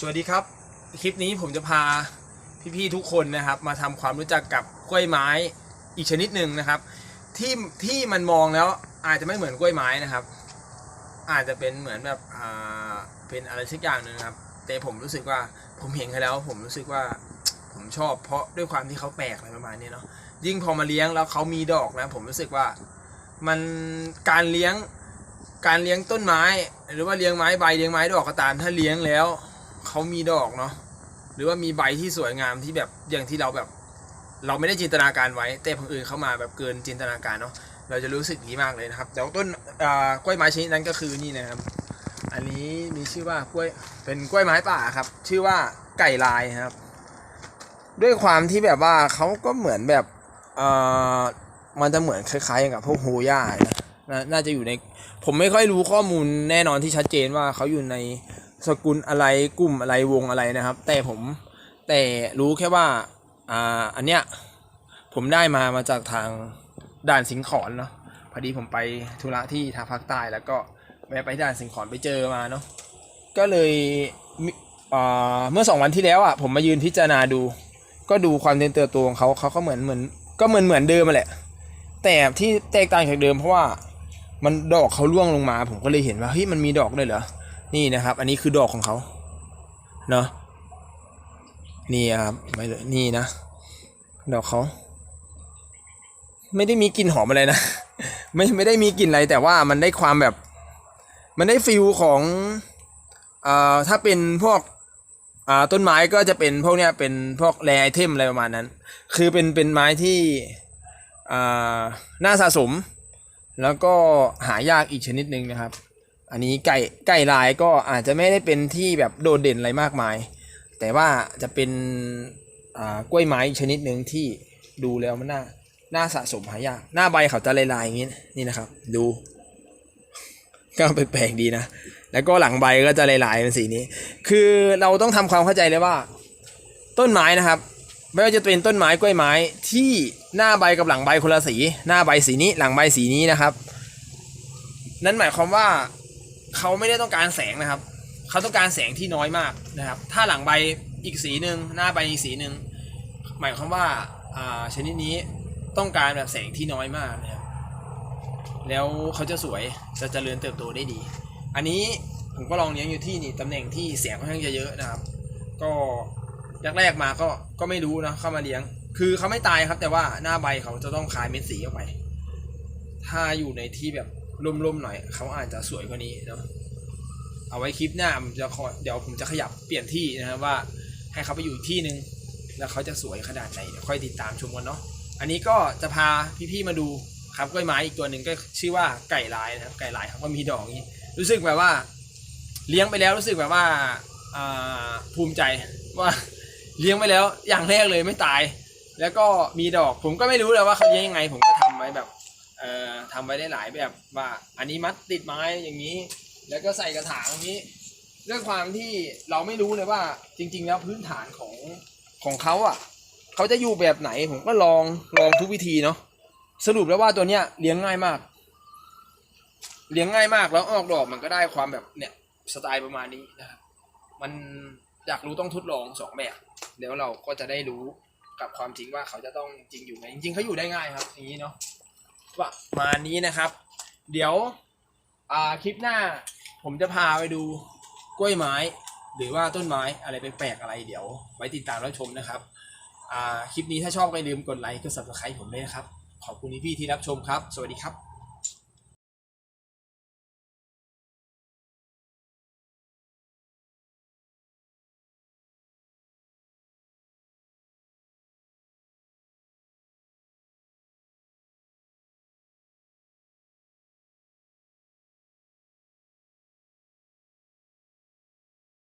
สวัสดีครับ คลิปนี้ผมจะพาพี่ๆทุกคนนะครับมาทำความรู้จักกับกล้วยไม้อีกชนิดหนึ่งนะครับ ที่ที่มันมองแล้วอาจจะไม่เหมือนกล้วยไม้นะครับ อาจจะเป็นเหมือนแบบอ่าเป็นอะไรสักอย่างหนึ่งครับ แต่ผมรู้สึกว่าผมเห็นเขาแล้ว ผมรู้สึกว่าผมชอบ เพราะด้วยความที่เขาแปลกอะไรประมาณนี้เนาะยิ่งพอมาเลี้ยงแล้วเขามีดอกนะ ผมรู้สึกว่ามันการเลี้ยงการเลี้ยงต้นไม้ หรือว่าเลี้ยงไม้ใบเลี้ยงไม้ดอกก็ตามถ้าเลี้ยงแล้ว เขามีดอกเนาะหรือว่ามีใบที่สวยงามที่แบบอย่างที่เราแบบ เราไม่ได้จินตนาการไว้ แต่ผงอื่นเข้ามาแบบเกินจินตนาการเนาะเราจะรู้สึกดีมากเลยนะครับแต่ต้นกล้วยไม้ชนิดนั้นก็คือนี่นะครับ อันนี้มีชื่อว่ากล้วยเป็นกล้วยไม้ป่าครับ ชื่อว่าไก่ลายครับ ด้วยความที่แบบว่าเขาก็เหมือนแบบมันจะเหมือนคล้ายๆกับพวกฮูย่านะนาน่าจะอยู่ใน ผมไม่ค่อยรู้ข้อมูลแน่นอนที่ชัดเจนว่าเขาอยู่ใน สกุลอะไรกลุ่มอะไรวงอะไรนะครับ แต่ผมแต่รู้แค่ว่าอ่าอันเนี้ยผมได้มามาจากทางด่านสิงขอนเนาะพอดีผมไปธุระที่ทางภาคใต้แล้วก็แวะไปด่านสิงขอนไปเจอมาเนาะก็เลยอ่าเมื่อสองวันที่แล้วอะผมมายืนพิจารณาดู ก็ดูความเจริญเติบโตของเขาเขาก็เหมือนเหมือนก็เหมือนเหมือนเดิมมาแหละ แต่ที่แตกต่างจากเดิมเพราะว่ามันดอกเขาร่วงลงมา ผมก็เลยเห็นว่าเฮ้ยมันมีดอกด้วยเหรอ นี่นะครับ อันนี้คือดอกของเขาเนาะนี่ครับไม่เลยนี่นะ ดอกเขาไม่ได้มีกลิ่นหอมอะไรนะไม่ไม่ได้มีกลิ่นอะไรแต่ว่ามันได้ความแบบ มันได้ฟิลของอ่าถ้าเป็นพวกอ่าต้นไม้ก็จะเป็นพวกเนี้ยเป็นพวกแรไอเทมอะไรประมาณนั้น คือเป็นเป็นไม้ที่อ่าน่าสะสม แล้วก็หายากอีกชนิดหนึ่งนะครับ อันนี้ไก่ไก่ลายก็อาจจะไม่ได้เป็นที่แบบโดดเด่นอะไรมากมาย แต่ว่าจะเป็นอ่ากล้วยไม้อีกชนิดหนึ่งที่ดูแล้วมันน่าน่าสะสมหายาก หน้าใบเขาจะลายๆอย่างนี้นี่นะครับ ดู ก็แปลกดีนะ แล้วก็หลังใบก็จะลายๆเป็นสีนี้ คือเราต้องทำความเข้าใจเลยว่า ต้นไม้นะครับ ไม่ว่าจะเป็นต้นไม้กล้วยไม้ที่หน้าใบกับหลังใบคนละสี หน้าใบสีนี้หลังใบสีนี้นะครับ นั่นหมายความว่า เขาไม่ได้ต้องการแสงนะครับ เขาต้องการแสงที่น้อยมากนะครับ ถ้าหลังใบอีกสีหนึ่งหน้าใบอีกสีหนึ่งหมายความว่าอ่าชนิดนี้ต้องการแบบแสงที่น้อยมากนะครับ แล้วเขาจะสวยจะเจริญเติบโตได้ดี อันนี้ผมก็ลองเลี้ยงอยู่ที่นี่ตำแหน่งที่เสียงค่อนข้างจะเยอะนะครับ ก็แรกๆมาก็ก็ไม่รู้นะเข้ามาเลี้ยง คือเขาไม่ตายครับ แต่ว่าหน้าใบเขาจะต้องคลายเม็ดสีออกไป ถ้าอยู่ในที่แบบ ร่มๆหน่อยเขาอาจจะสวยกว่านี้เนาะเอาไว้คลิปหน้าผมจะขอเดี๋ยวผมจะขยับเปลี่ยนที่นะครับว่าให้เขาไปอยู่ที่หนึ่งแล้วเขาจะสวยขนาดไหนเดี๋ยวค่อยติดตามชมกันเนาะอันนี้ก็จะพาพี่ๆมาดูครับกล้วยไม้อีกตัวหนึ่งก็ชื่อว่าไก่ลายนะครับไก่ลายเขาก็มีดอกนี้ รู้สึกแบบว่า เลี้ยงไปแล้วรู้สึกแบบว่าอ่าภูมิใจว่าเลี้ยงไปแล้วอย่างแรกเลยไม่ตาย แล้วก็มีดอกผมก็ไม่รู้เลยว่าเขาเลี้ยงยังไง ผมก็ทำไว้แบบ เอ่อทำไว้ได้หลายแบบว่าอันนี้มัดติดไม้อย่างนี้ แล้วก็ใส่กระถางอย่างนี้ด้วยความที่เราไม่รู้เลยว่าจริง ๆ แล้วพื้นฐานของของเขาอะเขาจะอยู่แบบไหนผมก็ลองลองทุกวิธีเนาะสรุปแล้วว่าตัวเนี้ยเลี้ยงง่ายมาก เลี้ยงง่ายมากแล้วออกดอกมันก็ได้ความแบบเนี่ยสไตล์ประมาณนี้นะครับมันอยากรู้ต้องทดลองสองแบบเดี๋ยวเราก็จะได้รู้กับความจริงว่าเขาจะต้องจริงอยู่ไหมจริงๆเขาอยู่ได้ง่ายครับอย่างนี้เนาะ ประมาณนี้นะครับ เดี๋ยวคลิปหน้าผมจะพาไปดูกล้วยไม้ หรือว่าต้นไม้อะไรแปลกๆอะไรเดี๋ยว ไว้ติดตามรับชมนะครับคลิปนี้ถ้าชอบก็อย่าลืมกดไลค์กด subscribe ผมด้วยนะครับ ขอบคุณพี่ที่รับชมครับ สวัสดีครับ